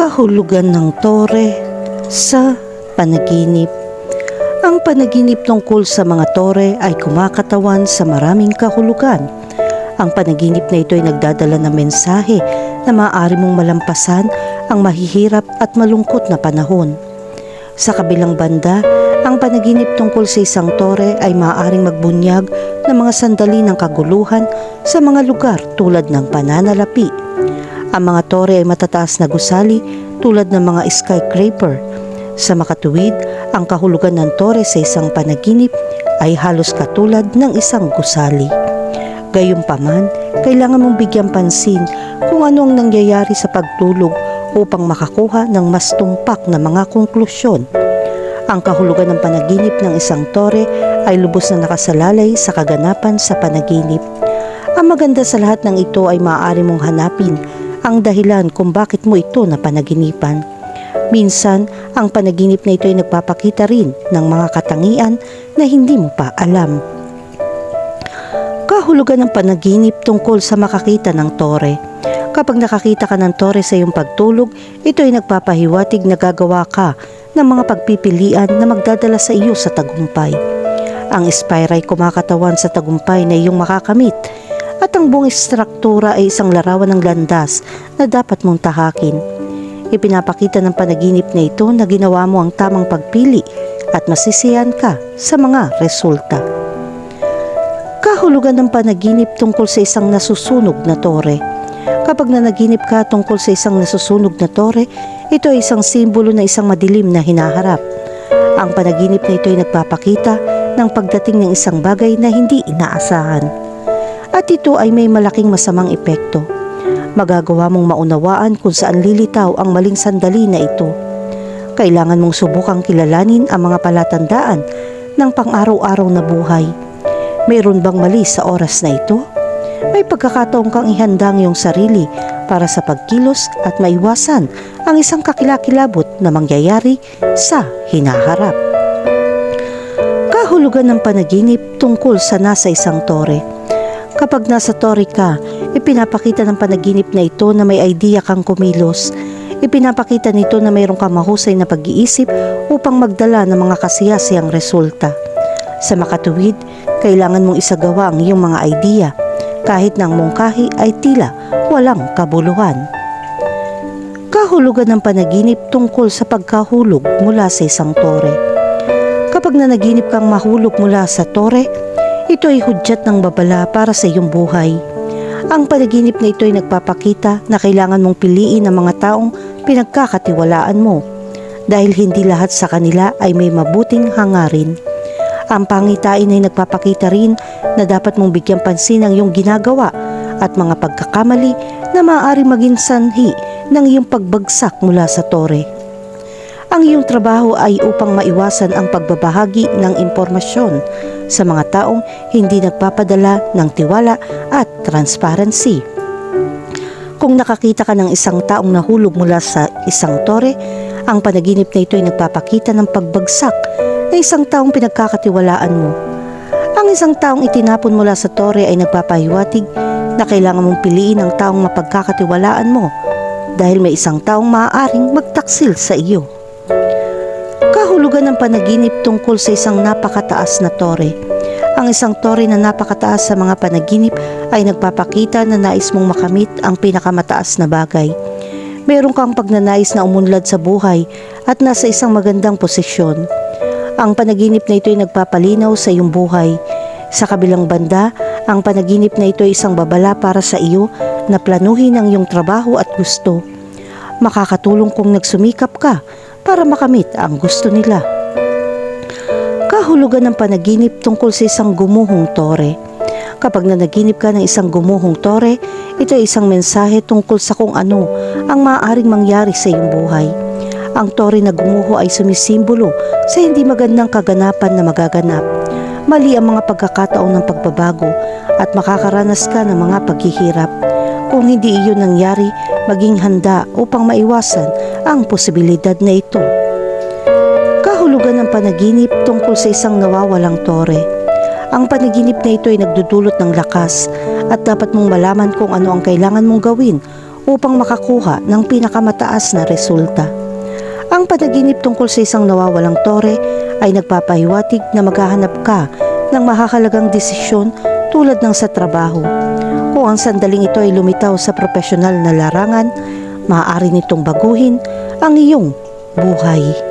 Kahulugan ng tore sa panaginip. Ang panaginip tungkol sa mga tore ay kumakatawan sa maraming kahulugan. Ang panaginip na ito ay nagdadala ng mensahe na maaari mong malampasan ang mahihirap at malungkot na panahon. Sa kabilang banda, ang panaginip tungkol sa isang tore ay maaaring magbunyag ng mga sandali ng kaguluhan sa mga lugar tulad ng pananalapi. Ang mga tore ay matataas na gusali tulad ng mga skyscraper. Sa makatuwid, ang kahulugan ng tore sa isang panaginip ay halos katulad ng isang gusali. Gayunpaman, kailangan mong bigyan pansin kung ano ang nangyayari sa pagtulog upang makakuha ng mas tumpak na mga konklusyon. Ang kahulugan ng panaginip ng isang tore ay lubos na nakasalalay sa kaganapan sa panaginip. Ang maganda sa lahat ng ito ay maaari mong hanapin ang dahilan kung bakit mo ito napanaginipan. Minsan, ang panaginip na ito ay nagpapakita rin ng mga katangian na hindi mo pa alam. Kahulugan ng panaginip tungkol sa makakita ng tore. Kapag nakakita ka ng tore sa iyong pagtulog, ito ay nagpapahiwatig na gagawa ka ng mga pagpipilian na magdadala sa iyo sa tagumpay. Ang spire ay kumakatawan sa tagumpay na iyong makakamit at ang buong istruktura ay isang larawan ng landas na dapat mong tahakin. Ipinapakita ng panaginip na ito na ginawa mo ang tamang pagpili at masisiyan ka sa mga resulta. Kahulugan ng panaginip tungkol sa isang nasusunog na tore. Kapag nanaginip ka tungkol sa isang nasusunog na tore, ito ay isang simbolo na isang madilim na hinaharap. Ang panaginip na ito ay nagpapakita ng pagdating ng isang bagay na hindi inaasahan. At ito ay may malaking masamang epekto. Magagawa mong maunawaan kung saan lilitaw ang maling sandali na ito. Kailangan mong subukang kilalanin ang mga palatandaan ng pang-araw-araw na buhay. Mayroon bang mali sa oras na ito? May pagkakataong kang ihandang iyong sarili para sa pagkilos at maiwasan ang isang kakilakilabot na mangyayari sa hinaharap. Kahulugan ng panaginip tungkol sa nasa isang tore. Kapag nasa tore ka, ipinapakita ng panaginip na ito na may idea kang kumilos. Ipinapakita nito na mayroong kang mahusay na pag-iisip upang magdala ng mga kasiyasiyang resulta. Sa makatuwid, kailangan mong isagawa ang iyong mga idea kahit ng mungkahi ay tila walang kabuluhan. Kahulugan ng panaginip tungkol sa pagkahulog mula sa isang tore. Kapag nanaginip kang mahulog mula sa tore, ito ay hudyat ng babala para sa iyong buhay. Ang panaginip na ito ay nagpapakita na kailangan mong piliin ang mga taong pinagkakatiwalaan mo dahil hindi lahat sa kanila ay may mabuting hangarin. Ang pangitain ay nagpapakita rin na dapat mong bigyan pansin ang iyong ginagawa at mga pagkakamali na maaari maging sanhi ng iyong pagbagsak mula sa tore. Ang iyong trabaho ay upang maiwasan ang pagbabahagi ng impormasyon sa mga taong hindi nagpapadala ng tiwala at transparency. Kung nakakita ka ng isang taong nahulog mula sa isang tore, ang panaginip na ito ay nagpapakita ng pagbagsak na isang taong pinagkakatiwalaan mo. Ang isang taong itinapon mula sa tore ay nagpapahiwatig na kailangan mong piliin ang taong mapagkakatiwalaan mo dahil may isang taong maaaring magtaksil sa iyo. Kahulugan ng panaginip tungkol sa isang napakataas na tore. Ang isang tore na napakataas sa mga panaginip ay nagpapakita na nais mong makamit ang pinakamataas na bagay. Meron kang pagnanais na umunlad sa buhay at nasa isang magandang posisyon. Ang panaginip na ito ay nagpapalinaw sa iyong buhay. Sa kabilang banda, ang panaginip na ito ay isang babala para sa iyo na planuhin ang iyong trabaho at gusto. Makakatulong kung nagsumikap ka para makamit ang gusto nila. Kahulugan ng panaginip tungkol sa isang gumuhong tore. Kapag nanaginip ka ng isang gumuhong tore, ito ay isang mensahe tungkol sa kung ano ang maaaring mangyari sa iyong buhay. Ang tore na gumuho ay sumisimbolo sa hindi magandang kaganapan na magaganap. Mali ang mga pagkakataon ng pagbabago at makakaranas ka ng mga paghihirap. Kung hindi iyon nangyari, maging handa upang maiwasan ang posibilidad na ito. Kahulugan ng panaginip tungkol sa isang nawawalang tore. Ang panaginip na ito ay nagdudulot ng lakas at dapat mong malaman kung ano ang kailangan mong gawin upang makakuha ng pinakamataas na resulta. Ang panaginip tungkol sa isang nawawalang tore ay nagpapahiwatig na maghahanap ka ng makakalagang desisyon tulad ng sa trabaho. Kung ang sandaling ito ay lumitaw sa profesional na larangan, maaari nitong baguhin ang iyong buhay.